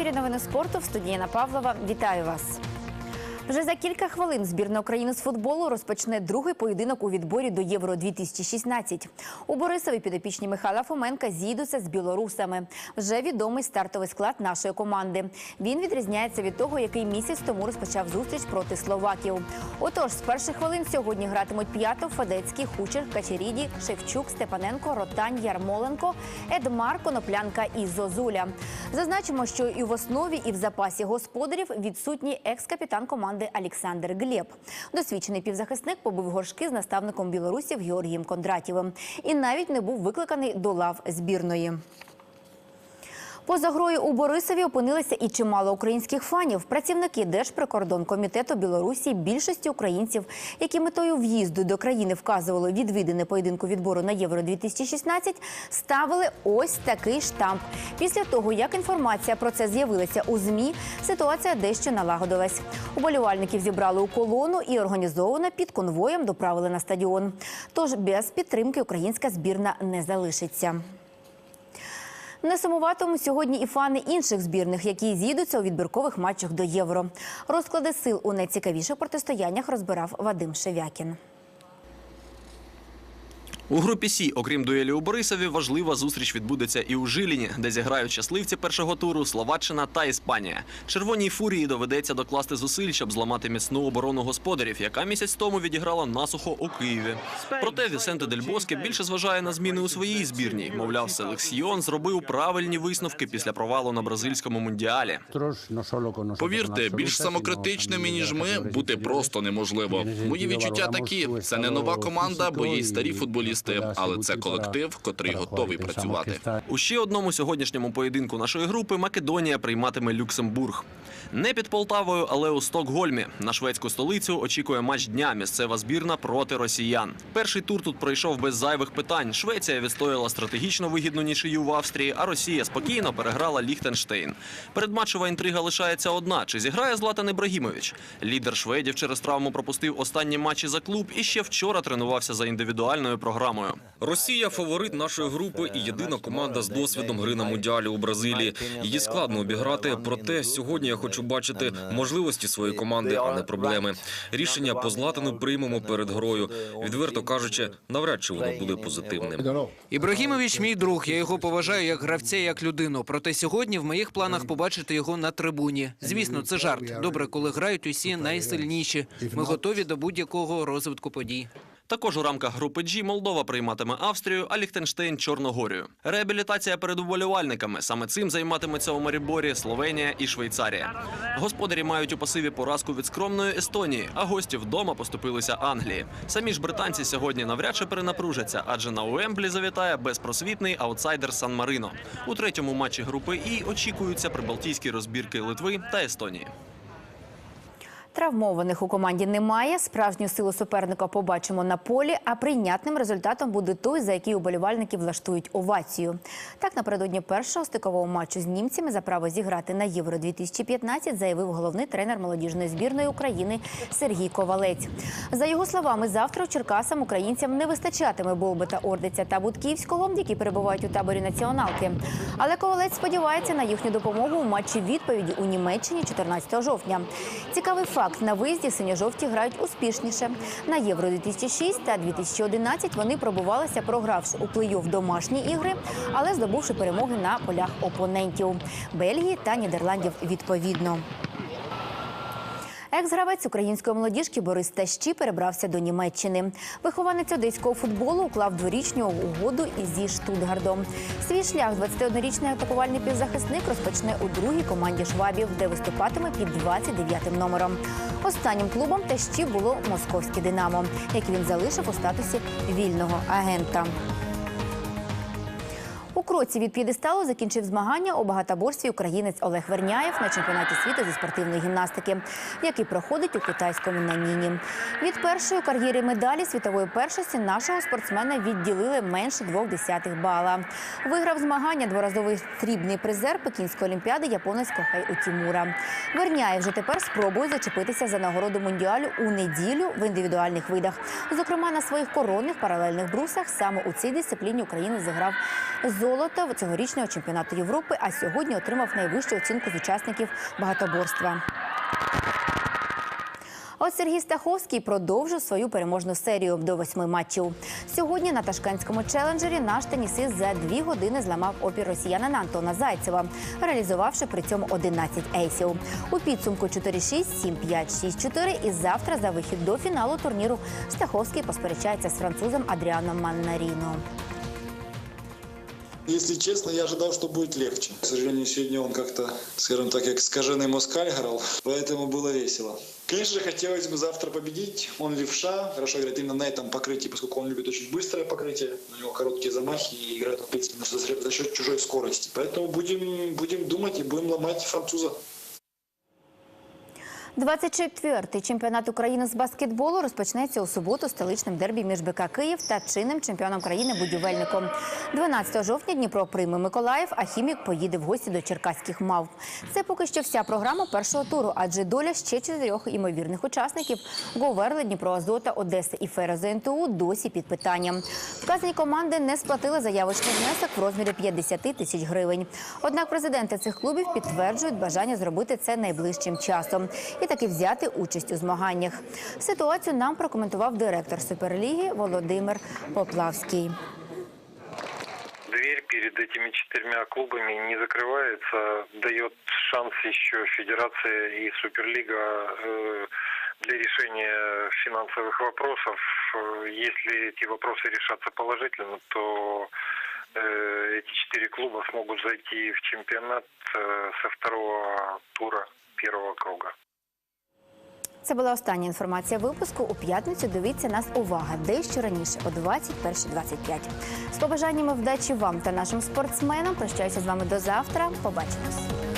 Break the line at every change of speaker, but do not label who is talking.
ефірі новини спорту в студії Павлова. Вітаю вас. Вже за кілька хвилин збірна України з футболу розпочне другий поєдинок у відборі до Євро 2016 У Борисові підопічні Михайла Фоменка з'їдуться з білорусами. Вже відомий стартовий склад нашої команди. Він відрізняється від того, який місяць тому розпочав зустріч проти словаків. Отож, з перших хвилин сьогодні гратимуть П'ятов, Федецький, Хучер, Качеріді, Шевчук, Степаненко, Ротань, Ярмоленко, Едмар, Коноплянка і Зозуля. Зазначимо, що і в основі, і в запасі господарів відсутній екс-капітан команди Олександр Глєб. Досвідчений півзахисник побив горшки з наставником білорусів Георгієм Кондратєвим і навіть не був викликаний до лав збірної. Поза грою у Борисові опинилися і чимало українських фанів. Працівники Держприкордонкомітету Білорусі більшості українців, які метою в'їзду до країни вказували відвідини поєдинку відбору на Євро 2016 ставили ось такий штамп. Після того, як інформація про це з'явилася у змі, ситуація дещо налагодилась. Уболівальників зібрали у колону і організовано під конвоєм доправили на стадіон. Тож без підтримки українська збірна не залишиться. Не сумуватимуть сьогодні і фани інших збірних, які з'їдуться у відбіркових матчах до євро. Розклади сил у найцікавіших протистояннях розбирав Вадим Шевякін.
У групі Сі, окрім дуелі у Борисові, важлива зустріч відбудеться і у Жиліні, де зіграють щасливці першого туру Словаччина та Іспанія. Червоній фурії доведеться докласти зусиль, щоб зламати міцну оборону господарів, яка місяць тому відіграла насухо у Києві. Проте Вісенте Дель Боске більше зважає на зміни у своїй збірній. Мовляв, селекціон зробив правильні висновки після провалу на бразильському мундіалі.
Повірте, більш самокритичними ніж ми бути просто неможливо. Мої відчуття такі: це не нова команда, бо є й старі футболісти, але це колектив, котрий готовий працювати.
У ще одному сьогоднішньому поєдинку нашої групи Македонія прийматиме Люксембург. Не під Полтавою, але у Стокгольмі. На шведську столицю очікує матч дня. Місцева збірна проти росіян. Перший тур тут пройшов без зайвих питань. Швеція відстояла стратегічно вигідну нічию в Австрії, а Росія спокійно переграла Ліхтенштейн. Передматчева інтрига лишається одна: чи зіграє Златан Ібрагімович? Лідер шведів через травму пропустив останні матчі за клуб і ще вчора тренувався за індивідуальною програмою.
Росія фаворит нашої групи і єдина команда з досвідом гри на мундіалі у Бразилії. Її складно обіграти. Проте сьогодні я хочу бачити можливості своєї команди, а не проблеми. Рішення по златану приймемо перед грою. Відверто кажучи, навряд чи воно буде позитивним.
Ібрагімович мій друг. Я його поважаю як гравця, як людину. Проте сьогодні в моїх планах побачити його на трибуні. Звісно, це жарт. Добре, коли грають усі найсильніші. Ми готові до будь-якого розвитку подій.
Також у рамках групи G Молдова прийматиме Австрію, а Ліхтенштейн Чорногорію. Реабілітація перед уболівальниками. Саме цим займатиметься у Маріборі, Словенія і Швейцарія. Господарі мають у пасиві поразку від скромної Естонії, а гості вдома поступилися Англії. Самі ж британці сьогодні навряд чи перенапружаться, адже на Уемблі завітає безпросвітний аутсайдер Сан Марино. У третьому матчі групи І очікуються прибалтійські розбірки Литви та Естонії.
Травмованих у команді немає. Справжню силу суперника побачимо на полі. А прийнятним результатом буде той, за який уболівальники влаштують овацію. Так, напередодні першого стикового матчу з німцями за право зіграти на Євро 2015 заявив головний тренер молодіжної збірної України Сергій Ковалець. За його словами, завтра у Черкасам українцям не вистачатиме Болбета, Ордиця та Будківського, які перебувають у таборі націоналки. Але Ковалець сподівається на їхню допомогу у матчі відповіді у Німеччині 14 жовтня. Цікавий факт на виїзді синьо-жовті грають успішніше. На Євро 2006 та 2011 вони пробувалися, програвши у плей-офф домашні ігри, але здобувши перемоги на полях опонентів Бельгії та Нідерландів відповідно. Екс-гравець української молодіжки Борис Тащі перебрався до Німеччини. Вихованець одеського футболу уклав дворічну угоду зі Штутгардом. Свій шлях 21-річний атакувальний півзахисник розпочне у другій команді швабів, де виступатиме під 29-м номером. Останнім клубом Тащі було московське Динамо, який він залишив у статусі вільного агента. Кроці від п'єдесталу закінчив змагання у багатоборстві українець Олег Верняєв на чемпіонаті світу зі спортивної гімнастики, який проходить у китайському Наніні. Від першої кар'єри медалі світової першості нашого спортсмена відділили менше двох десятих бала. Виграв змагання дворазовий срібний призер Пекінської олімпіади японець Кохей Утімура. Верняєв вже тепер спробує зачепитися за нагороду мундіалю у неділю в індивідуальних видах. Зокрема, на своїх коронних паралельних брусах саме у цій дисципліні України зіграв золото золото цьогорічного чемпіонату Європи, а сьогодні отримав найвищу оцінку з учасників багатоборства. От Сергій Стаховський продовжив свою переможну серію до восьми матчів. Сьогодні на ташкентському челенджері наш тенісист за дві години зламав опір росіянина Антона Зайцева, реалізувавши при цьому 11 ейсів. У підсумку 4-6, 7-5, 6-4 і завтра за вихід до фіналу турніру Стаховський посперечається з французом Адріаном Маннаріно.
Если честно, я ожидал, что будет легче. К сожалению, сегодня он как-то, скажем так, как скаженный москаль играл, поэтому было весело. Конечно же, хотелось бы завтра победить. Он левша, хорошо играет именно на этом покрытии, поскольку он любит очень быстрое покрытие. У него короткие замахи и играет, в принципе, за за счет чужой скорости. Поэтому будем, будем думать и будем ломать француза.
24-й чемпіонат України з баскетболу розпочнеться у суботу столичним дербі між БК Київ та чинним чемпіоном країни будівельником. 12 жовтня Дніпро прийме Миколаїв, а хімік поїде в гості до черкаських мав. Це поки що вся програма першого туру, адже доля ще чотирьох імовірних учасників Говерли, Дніпро Азота, Одеса і Фера ЗНТУ досі під питанням. Вказані команди не сплатили заявочний внесок в розмірі 50 тисяч гривень. Однак президенти цих клубів підтверджують бажання зробити це найближчим часом і таки взяти участь у змаганнях. Ситуацію нам прокоментував директор Суперліги Володимир Поплавський.
дверь перед этими четырьмя клубами не закрывается, дает шанс еще Федерация и Суперлига э, для решения финансовых вопросов. Э, Если эти вопросы решатся положительно, то э, эти четыре клуба смогут зайти в чемпионат э, со второго тура первого круга.
Це була остання інформація випуску. У п'ятницю дивіться нас увага дещо раніше о 21.25. З побажаннями вдачі вам та нашим спортсменам. Прощаюся з вами до завтра. Побачимось.